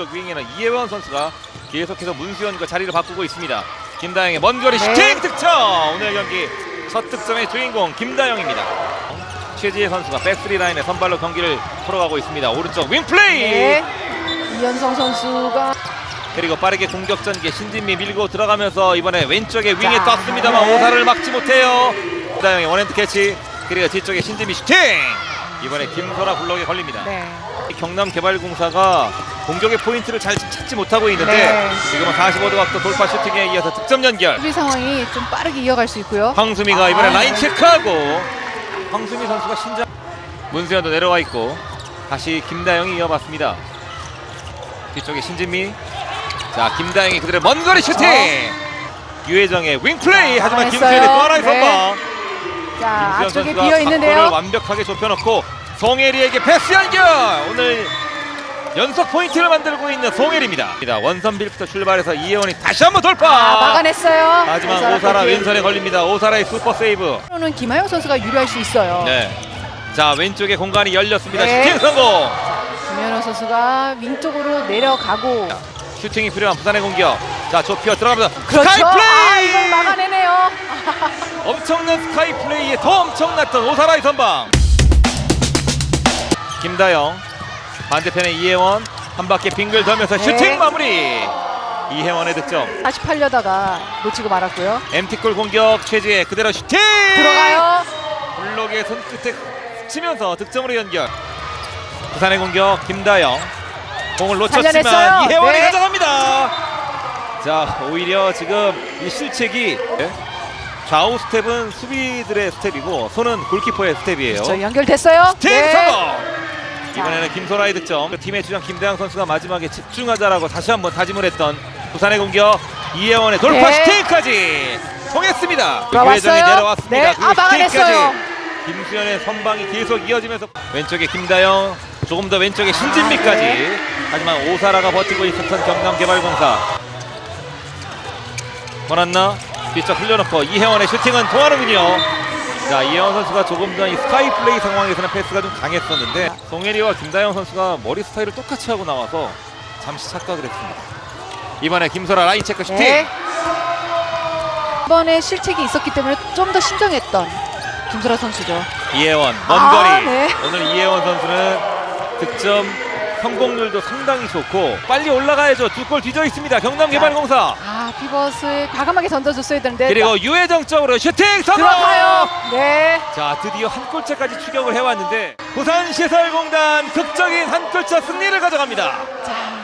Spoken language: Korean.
오른쪽 윙에는 이혜원 선수가 계속해서 문수현과 자리를 바꾸고 있습니다. 김다영의 먼 거리 네. 슈팅 득점! 오늘 경기 첫 득점의 주인공 김다영입니다. 최지혜 선수가 백스리 라인에 선발로 경기를 풀어가고 있습니다. 오른쪽 윙 플레이! 네. 이현성 선수가 그리고 빠르게 공격 전개 신진미 밀고 들어가면서 이번에 왼쪽에 윙에 자, 떴습니다만 네. 오사를 막지 못해요. 김다영의 원핸드 캐치 그리고 뒤쪽에 신진미 슈팅! 이번에 김소라 블록에 걸립니다. 네. 경남개발공사가 공격의 포인트를 잘 찾지 못하고 있는데 네. 지금은 45도 각도 돌파 슈팅에 이어서 득점 연결. 수비 상황이 좀 빠르게 이어갈 수 있고요. 황수미가 이번에 아, 라인 네. 체크하고 황수미 선수가 신장 문수현도 내려와 있고 다시 김다영이 이어봤습니다. 뒤쪽에 신진미 자 김다영이 그대로 먼 거리 슈팅 유혜정의 윙플레이 하지만 아, 김수현의 하나의 네. 선방 자, 앞쪽에 선수가 비어 있는데요. 완벽하게 좁혀놓고 송혜리에게 패스 연결 오늘 연속 포인트를 만들고 있는 송혜리입니다 원선 빌부터 출발해서 이혜원이 다시 한번 돌파 아, 막아냈어요. 하지만 오사라. 왼손에 걸립니다 오사라의 슈퍼 세이브 는 김하영 선수가 유리할 수 있어요. 네. 자 왼쪽에 공간이 열렸습니다 네. 슈팅 성공 김현호 선수가 윙 쪽으로 내려가고 슈팅이 필요한 부산의 공격 자 좁혀 들어가면서 그렇죠. 스카이 아, 플레이 이걸 막아내네요. 엄청난 스카이 플레이에 더 엄청났던 오사라의 선방 김다영 반대편에 이혜원 한 바퀴 빙글 돌면서 네. 슈팅 마무리 이혜원의 득점 다시 팔려다가 놓치고 말았고요. MT골 공격 최지혜 그대로 슈팅 들어가요. 블록의 손끝에 치면서 득점으로 연결 부산의 공격 김다영 공을 놓쳤지만 살려냈어요. 이혜원이 네. 가져갑니다 자 오히려 지금 이 실책이 좌우 스텝은 수비들의 스텝이고 손은 골키퍼의 스텝이에요 저 연결됐어요. 슈팅 네. 성공 이번에는 김소라의 득점 그 팀의 주장 김대영 선수가 마지막에 집중하자라고 다시 한번 다짐을 했던 부산의 공격 이혜원의 돌파 네. 슈팅까지 통했습니다 들어왔어요. 유혜정이 내려왔습니다 네. 그 아, 막아냈어요. 김수현의 선방이 계속 이어지면서 왼쪽에 김다영 조금 더 왼쪽에 신진미까지 아, 네. 하지만 오사라가 버티고 있었던 경남개발공사 권한나 뒤쪽 흘려놓고 이혜원의 슈팅은 통하는군요. 자 이혜원 선수가 조금 전 이 스카이 플레이 상황에서는 패스가 좀 강했었는데 송혜리와 김다영 선수가 머리 스타일을 똑같이 하고 나와서 잠시 착각을 했습니다. 이번에 김소라 라인 체크 슈팅. 네. 이번에 실책이 있었기 때문에 좀 더 신경했던 김소라 선수죠. 이혜원 먼 아, 거리. 네. 오늘 이혜원 선수는 득점 성공률도 상당히 좋고 빨리 올라가야죠. 두 골 뒤져 있습니다. 경남개발공사 아 피벗을 과감하게 던져줬어야 되는데 그리고 유혜정 쪽으로 슈팅 성공 들어가요. 네. 자 드디어 한 골차까지 추격을 해왔는데 부산시설공단 극적인 한 골차 승리를 가져갑니다 자